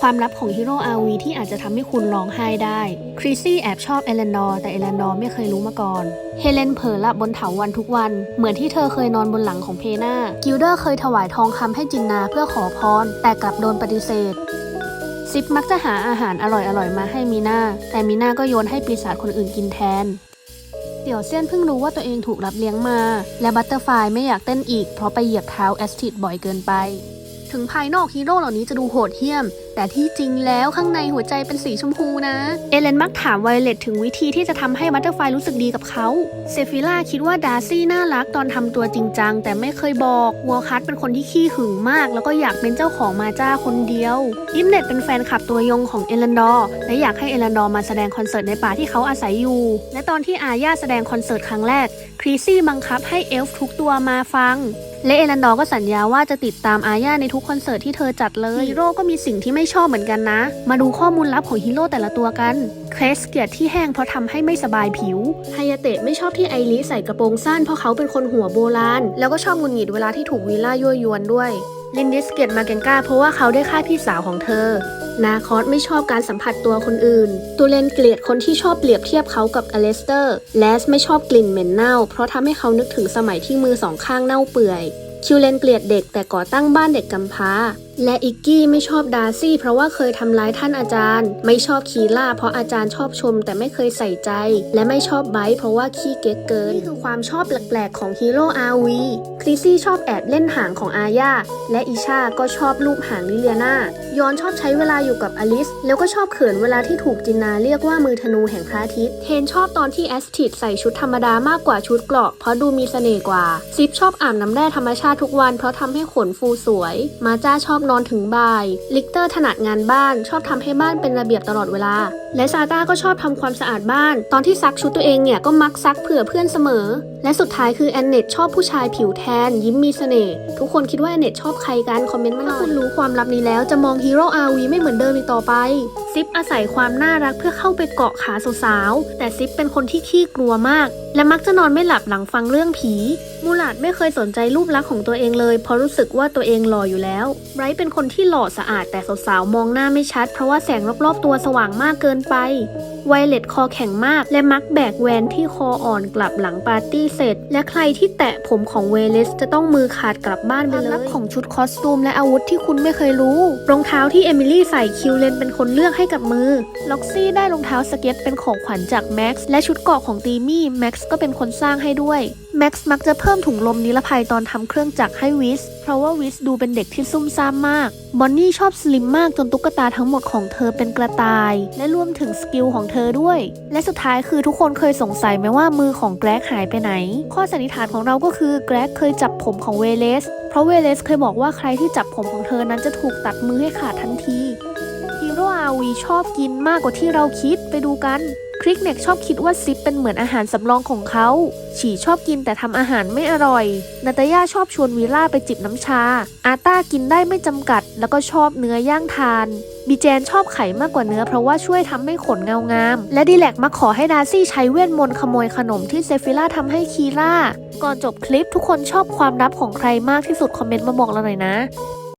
ความลับของฮีโร่อาวีที่อาจจะทำให้คุณร้องไห้ได้ คริสซี่แอบชอบเอเลนดอร์แต่เอเลนดอร์ไม่เคยรู้มาก่อน เฮเลนเผลอหลับบนเถาวันทุกวัน เหมือนที่เธอเคยนอนบนหลังของเพนากิลเดอร์เคยถวายทองคำให้จินนาเพื่อขอพร แต่กลับโดนปฏิเสธซิปมักจะหาอาหารอร่อยๆมาให้มีนาแต่มีนาก็โยนให้ปีศาจคนอื่นกินแทนเดี๋ยวเซียนเพิ่งรู้ว่าตัวเองถูกรับเลี้ยงมา และบัตเตอร์ไฟลายไม่อยากเต้นอีกเพราะไปเหยียบเท้าแอสติดบ่อยเกินไป ถึงภายนอกฮีโร่เหล่านี้จะดูโหดเหี้ยม แต่ที่จริงแล้วข้างในหัวใจเป็นสีชมพูนะ เอเลนมักถามไวเลตถึงวิธีที่จะทำให้บัตเตอร์ไฟลายรู้สึกดีกับเขาเซฟิล่าคิดว่าดาร์ซี่น่ารักตอนทำตัวจริงจัง แต่ไม่เคยบอกวอลคัตเป็นคนที่ขี้หึงมาก แล้วก็อยากเป็นเจ้าของมาจ้าคนเดียวอิมเน็ตเป็นแฟนคลับตัวยงของเอเลนดอร์และอยากให้เอเลนดอร์มาแสดงคอนเสิร์ตในป่าที่เขาอาศัยอยู่ และตอนที่อาญาแสดงคอนเสิร์ตครั้งแรกครีซี่บังคับให้เอลฟ์ทุกตัวมาฟัง และเอลันดอร์ก็สัญญาว่าจะติดตามอาญาในทุกคอนเสิร์ตที่เธอจัดเลยฮีโร่ก็มีสิ่งที่ไม่ชอบเหมือนกันนะ มาดูข้อมูลลับของฮีโร่แต่ละตัวกัน เครสเกลียดที่แห้งเพราะทำให้ไม่สบายผิว ไฮยาเตะไม่ชอบที่ไอริใส่กระโปรงสั้นเพราะเขาเป็นคนหัวโบราณ แล้วก็ชอบหงุนหงิดเวลาที่ถูกวีล่ายั่วยวนด้วยลินดิสเกียดมาเกนกาเพราะว่าเขาได้ฆ่าพี่สาวของเธอ นาคอสไม่ชอบการสัมผัสตัวคนอื่นตูเลนเกลียดคนที่ชอบเปรียบเทียบเขากับอเลสเตอร์ แลสไม่ชอบกลิ่นเหม็นเน่า เพราะทำให้เขานึกถึงสมัยที่มือสองข้างเน่าเปื่อย คิวเลนเกลียดเด็กแต่ก่อตั้งบ้านเด็กกำพร้า และอิกกี้ไม่ชอบดาร์ซี่เพราะว่าเคยทำร้ายท่านอาจารย์ ไม่ชอบคีล่าเพราะอาจารย์ชอบชม แต่ไม่เคยใส่ใจ และไม่ชอบไบร์เพราะว่าขี้เก๊กเกิน นี่คือความชอบแปลกๆของฮีโร่อาวีคริซี่ชอบแอบเล่นหางของอาญาและอิชาก็ชอบลูบหางลิเลียนาย้อนชอบใช้เวลาอยู่กับอลิส แล้วก็ชอบเขินเวลาที่ถูกจินนาเรียกว่ามือธนูแห่งพระอาทิตย์เทนชอบตอนที่แอสติดใส่ชุดธรรมดามากกว่าชุดเกราะเพราะดูมีเสน่ห์กว่าซิปชอบอาบน้ำแร่ธรรมชาติทุกวันเพราะทำให้ขนฟูสวย มาจ้าชอบนอนถึงบ่าย ลิกเตอร์ถนัดงานบ้านชอบทำให้บ้านเป็นระเบียบตลอดเวลา และซาต้าก็ชอบทำความสะอาดบ้าน ตอนที่ซักชุดตัวเองเนี่ยก็มักซักเผื่อเพื่อนเสมอ และสุดท้ายคือแอนเนตชอบผู้ชายผิวแทน ยิ้มมีเสน่ห์ทุกคนคิดว่าแอนเนตชอบใครกัน คอมเมนต์มาหน่อยถ้าคุณรู้ความลับนี้แล้วจะมองฮีโร่อาวีไม่เหมือนเดิมอีกต่อไป ซิปอาศัยความน่ารักเพื่อเข้าไปเกาะขาสาวๆ แต่ซิปเป็นคนที่ขี้กลัวมาก และมักจะนอนไม่หลับหลังฟังเรื่องผี มูลาดไม่เคยสนใจรูปลักษณ์ของตัวเองเลย เพราะรู้สึกว่าตัวเองหล่ออยู่แล้ว ไบรท์เป็นคนที่หล่อสะอาดแต่สาวๆ มองหน้าไม่ชัด เพราะว่าแสงรอบๆตัวสว่างมากเกินไป ไวเลตคอแข็งมาก และมักแบกแวนที่คออ่อนกลับหลังปาร์ตี้เสร็จ และใครที่แตะผมของเวเลสจะต้องมือขาดกลับบ้านไปเลยลับของชุดคอสตูมและอาวุธที่คุณไม่เคยรู้ รองเท้าที่เอมิลี่ใส่คิวเลนเป็นคนเลือกให้กับมือ ล็อกซี่ได้รองเท้าสเก็ตเป็นของขวัญจากแม็กซ์และชุดเกราะของตีมี่แม็กซ์ก็เป็นคนสร้างให้ด้วย แม็กซ์มักจะเพิ่มถุงลมนิรภัยตอนทำเครื่องจักรให้วิส เพราะว่าวิสดูเป็นเด็กที่ซุ่มซ่ามมาก บอนนี่ชอบสลิมมากจนตุ๊กตาทั้งหมดของเธอเป็นกระต่าย และรวมถึงสกิลของเธอด้วย และสุดท้ายคือทุกคนเคยสงสัยไหมว่ามือของแกรกหายไปไหน ข้อสันนิษฐานของเราก็คือแกรกเคยจับผมของเวเลส เพราะเวเลสเคยบอกว่าใครที่จับผมของเธอนั้นจะถูกตัดมือให้ขาดทันทีฮีโร่อาวีชอบกินมากกว่าที่เราคิดไปดูกัน ริกเน็กชอบคิดว่าซิปเป็นเหมือนอาหารสำรองของเขา ฉี่ชอบกินแต่ทำอาหารไม่อร่อย นาตาย่าชอบชวนวีล่าไปจิบน้ำชา อาต้ากินได้ไม่จำกัด แล้วก็ชอบเนื้อย่างทาน บีเจนชอบไข่มากกว่าเนื้อเพราะว่าช่วยทำให้ขนเงางาม และดีแลกมาขอให้ดาซี่ใช้เวทมนต์ขโมยขนมที่เซฟิล่าทำให้คีล่า ก่อนจบคลิปทุกคนชอบความลับของใครมากที่สุดคอมเมนต์มาบอกเราหน่อยนะ